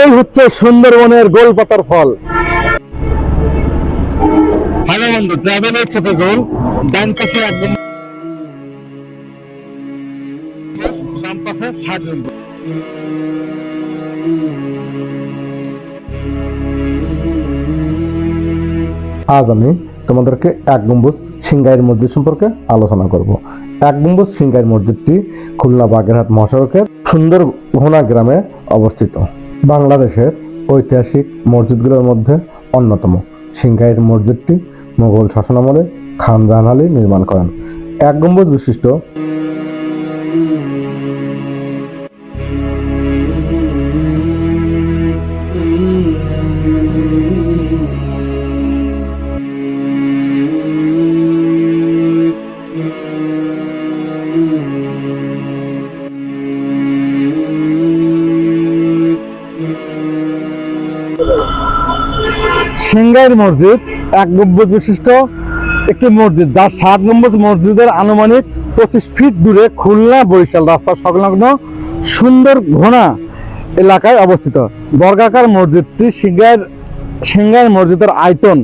এই হচ্ছে সুন্দরবনের গোলপাতার ফল। হ্যালো বন্ধু ট্রাভেলের সাথে গোল ডান পাশে একদম বাম পাশে ষাট আজ আমি তোমাদেরকে এক গম্বুজ সিংগাইর মসজিদ সম্পর্কে আলোচনা করব। এক গম্বুজ সিংগাইর মসজিদটি খুলনা বাগেরহাট মহাসড়কের সুন্দর ঘোনা গ্রামে অবস্থিত। বাংলাদেশের ঐতিহাসিক মসজিদগুলোর মধ্যে অন্যতম। সিংহাইয়ের মসজিদটি মোগল শাসনামলে খান জাহান আলী নির্মাণ করেন। এক গম্বুজ বিশিষ্ট সিংগাইর মসজিদ, এক গম্বুজ বিশিষ্ট একটি মসজিদ, যার সাত গম্বুজ মসজিদের আনুমানিক পঁচিশ ফিট দূরে খুলনা বরিশাল রাস্তা সংলগ্ন সুন্দর ঘোনা এলাকায় অবস্থিত। বর্গাকার মসজিদটি সিংগাইর সিংগাইর মসজিদের আয়তন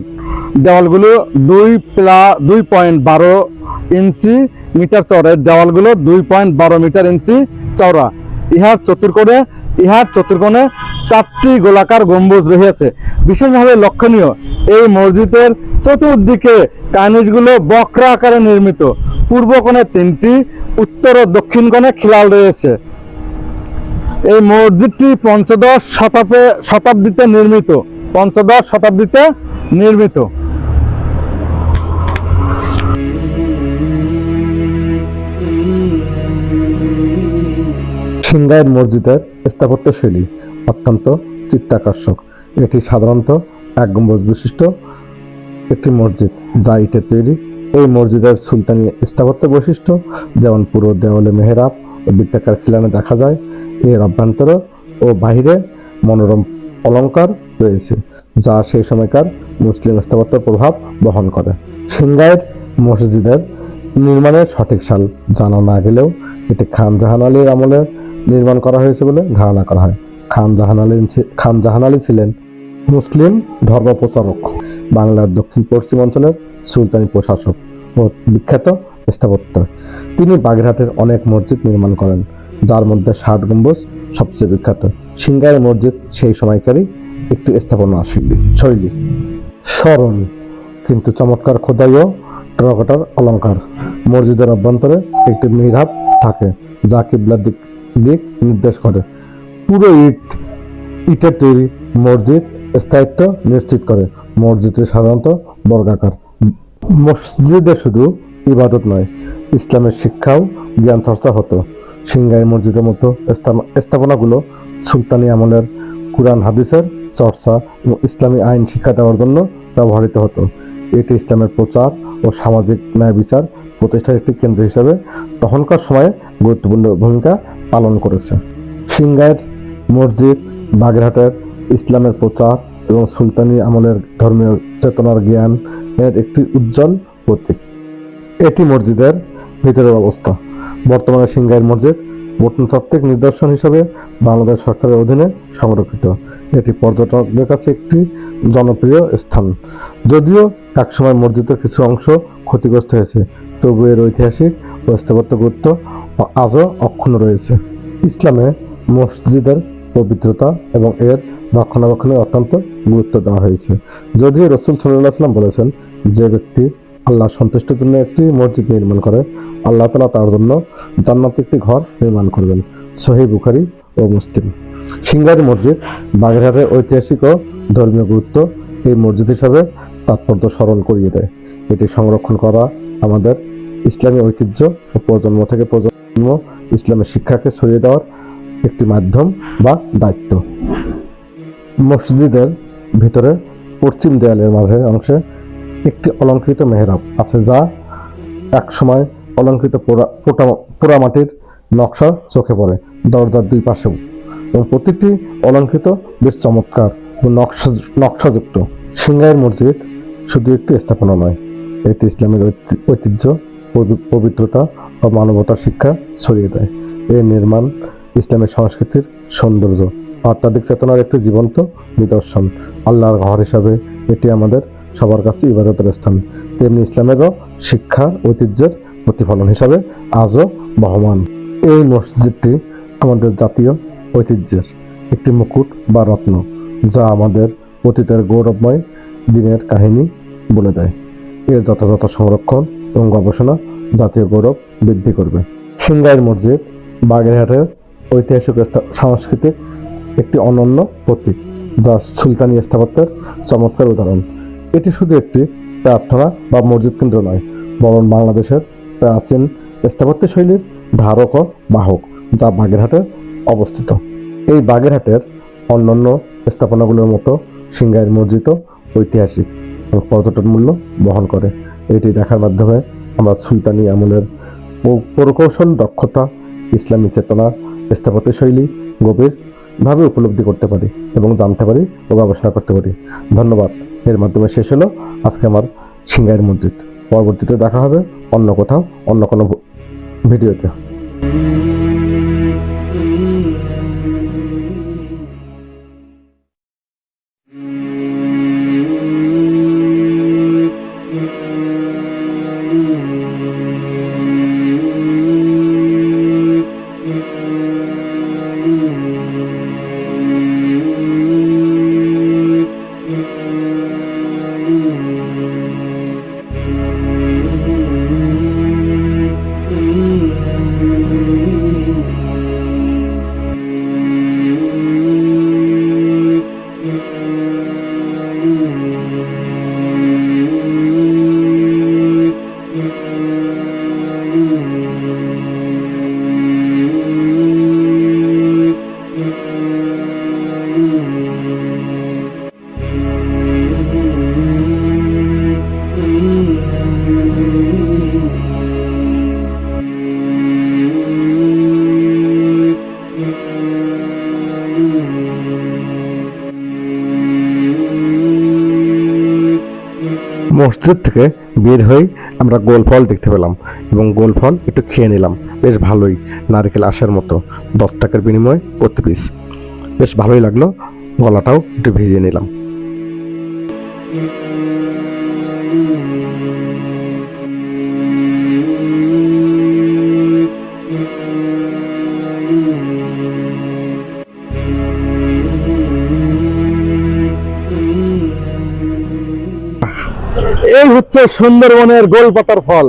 দেওয়ালগুলো দুই প্লা দুই পয়েন্ট বারো ইঞ্চি মিটার চওড়া দেওয়ালগুলো দুই পয়েন্ট বারো মিটার ইঞ্চি চওড়া। ইহার চতুর্কোণে ইহার চতুর্কোণে চারটি গোলাকার গম্বুজ রহিয়াছে। বিশেষভাবে লক্ষণীয়, এই মসজিদের চতুর্দিকে কার্নিশগুলো বক্র আকারে নির্মিত। পূর্ব কোণে তিনটি, উত্তর ও দক্ষিণ কোণে খিলাল রয়েছে। এই মসজিদটি পঞ্চদশ শতাব্দে শতাব্দীতে নির্মিত। পঞ্চদশ শতাব্দীতে নির্মিত। সিংগাইর মসজিদের স্থাপত্যশৈলী অত্যন্ত চিত্তাকর্ষক। এটি সাধারণত এক গম্বুজ বিশিষ্ট একটি মসজিদ, যা ইটের তৈরি। এই মসজিদের সুলতানি স্থাপত্য বৈশিষ্ট্য যেমন পুরো দেওয়ালে মেহরাব ও বৃত্তাকার খিলানে দেখা যায়, এর অভ্যন্তর ও বাহিরে মনোরম অলঙ্কার রয়েছে, যা সেই সময়কার মুসলিম স্থাপত্য প্রভাব বহন করে। সিংগাইর মসজিদের নির্মাণের সঠিক সাল জানা না গেলেও এটি খান জাহান আলীর আমলে নির্মাণ করা হয়েছে বলে ধারণা করা হয়। খান জাহান আলী খান জাহান আলী ছিলেন মুসলিম ধর্ম প্রচারক বাংলার দক্ষিণ পশ্চিম অঞ্চলের সুলতানি প্রশাসক ও বিখ্যাত স্থাপত্য। তিনি বাগেরহাটের অনেক মসজিদ নির্মাণ করেন, যার মধ্যে ষাট গম্বুজ, সবচেয়ে বিখ্যাত সিংগাই মসজিদ সেই সময়কারই একটি স্থাপনা শৈলী। সরল কিন্তু চমৎকার খোদাই ও টেরাকোটার অলংকার মসজিদের অভ্যন্তরে একটি মিহরাব থাকে, যা কিবলার দিক দিক নির্দেশ করে। পুরো ইট, ইটের তৈরি মসজিদ স্থায়িত্ব নিশ্চিত করে। মসজিদটি সাধারণত বর্গাকার। মসজিদে শুধু ইবাদত নয়, ইসলামের শিক্ষাও জ্ঞান চর্চা হতো। সিংগাই মসজিদের মতো স্থাপনাগুলো সুলতানি আমলের কুরআন, হাদিসের চর্চা এবং ইসলামী আইন শিক্ষা দেওয়ার জন্য ব্যবহৃত হতো। এটি ইসলামের প্রচার ও সামাজিক ন্যায় বিচার প্রতিষ্ঠার একটি কেন্দ্র হিসেবে তখনকার সময়ে গুরুত্বপূর্ণ ভূমিকা পালন করেছে। সিংগাইর মসজিদ, বাগেরহাটের ইসলামের প্রচার এবং সুলতানি আমলের ধর্মীয় চেতনার জ্ঞান এর একটি উজ্জ্বল প্রতীক। এটি মসজিদের ভিতরের অবস্থা। বর্তমানে সিংগাইর মসজিদ প্রত্নতাত্ত্বিক নিদর্শন হিসেবে বাংলাদেশ সরকারের অধীনে সংরক্ষিত। এটি পর্যটকদের কাছে একটি জনপ্রিয় স্থান। যদিও একসময় মসজিদের কিছু অংশ ক্ষতিগ্রস্ত হয়েছে, তবু এর ঐতিহাসিক ও স্থাপত্য গুরুত্ব আজও অক্ষুণ্ণ রয়েছে। ইসলামে মসজিদের পবিত্রতা এবং এর রক্ষণাবেক্ষণের অত্যন্ত গুরুত্ব দেওয়া হয়েছে। যদিও রসুল সাল্লাহ সাল্লাম বলেছেন, যে ব্যক্তি আল্লাহ সন্তুষ্টির জন্য একটি মসজিদ নির্মাণ করে। আল্লাহ তালা তার জন্য জান্নাতে একটি ঘর নির্মাণ করবেন। সহি বুখারি ও মুসলিম। সিঙ্গারি মসজিদ বাগেরহাটের ঐতিহাসিক ও ধর্মীয় গুরুত্ব এই মসজিদ হিসাবে তাৎপর্য স্মরণ করিয়ে দেয়। এটি সংরক্ষণ করা আমাদের ইসলামী ঐতিহ্য ও প্রজন্ম থেকে প্রজন্ম ইসলামের শিক্ষাকে ছড়িয়ে দেওয়ার একটি মাধ্যম বা দায়িত্ব। মসজিদের ভিতরে পশ্চিম দেয়ালের মাঝে অংশে একটি অলঙ্কৃত মেহরাব আছে যা এক সময় অলঙ্কৃত পোড়া- পোড়ামাটির নকশা চোখে পড়ে দরজার দুই পাশেও এবং প্রতিটি অলঙ্কৃত বেশ চমৎকার ও নকশা নকশাযুক্ত। সিংহাইয়ের মসজিদ শুধু একটি স্থাপনা নয়, এটি ইসলামের ঐতিহ্য, পবি- পবিত্রতা ও মানবতার শিক্ষা ছড়িয়ে দেয়। এই নির্মাণ ইসলামের সংস্কৃতির সৌন্দর্য, আধ্যাত্মিক চেতনার একটি জীবন্ত নিদর্শন। আল্লাহর ঘর হিসাবে এটি আমাদের সবার কাছে ইবাদতের স্থান। তেমনি ইসলামেরও শিক্ষা, ঐতিহ্যের প্রতিফলন হিসাবে আজও বহমান। এই মসজিদটি আমাদের জাতীয় ঐতিহ্যের একটি মুকুট বা রত্ন, যা আমাদের অতীতের গৌরবময় দিনের কাহিনী বলে দেয়। এর যথাযথ সংরক্ষণ এবং গবেষণা জাতীয় গৌরব বৃদ্ধি করবে। সিংগাইর মসজিদ বাগেরহাটের ঐতিহাসিক সাংস্কৃতিক একটি অনন্য প্রতীক, যা সুলতানি স্থাপত্যের চমৎকার উদাহরণ। এটি শুধু একটি প্রার্থনা বা মসজিদ কেন্দ্র নয়, বরং বাংলাদেশের প্রাচীন স্থাপত্য শৈলীর ধারক ও বাহক যা বাগেরহাটে অবস্থিত। এই বাগেরহাটের অন্যান্য স্থাপনাগুলোর মতো সিংগাইর মসজিদও ঐতিহাসিক এবং পর্যটন মূল্য বহন করে। এটি দেখার মাধ্যমে আমরা সুলতানি আমলের প্রকৌশল, দক্ষতা, ইসলামী চেতনা, স্থাপত্য শৈলী গভীরভাবে উপলব্ধি করতে পারি এবং জানতে পারি ও গবেষণা করতে পারি। ধন্যবাদ। এর মাধ্যমে শেষ হলো আজকে আমার সিঙ্গাইয়ের মসজিদ। পরবর্তীতে দেখা হবে অন্য কোথাও, অন্য কোনো ভিডিওতে। মসজিদ থেকে বের হয়ে আমরা গোল ফল দেখতে পেলাম এবং গোল ফল একটু খেয়ে নিলাম। বেশ ভালোই নারকেল আসার মতো, দশ টাকার বিনিময়ে প্রতি পিস বেশ ভালোই লাগল, গলাটাও একটু ভিজিয়ে নিলাম। এই হচ্ছে সুন্দরবনের গোল পাতার ফল।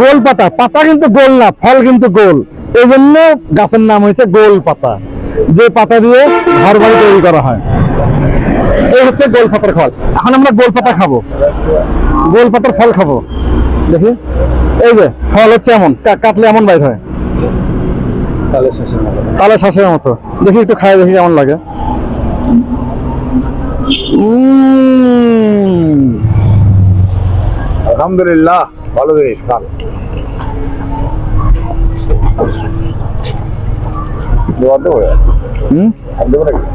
গোল পাতা পাতা কিন্তু গোল না ফল কিন্তু গোল। এই জন্য গাছের নাম হয়েছে গোল পাতা যে পাতা দিয়ে ঘর বাড়ি তৈরি করা হয়। এই হচ্ছে গোল পাতার ফল। এখন আমরা গোল পাতা খাব। গোল পাতার ফল খাব। দেখি। এই যে ফল হচ্ছে এমন কাটলে এমন বাইর হয়। তালে শ্বাসের মতো। দেখি একটু খাই দেখি কেমন লাগে। উম, আলহামদুলিল্লাহ ভালো জিনিস খান দোয়া দেবো হুম দেবো নাকি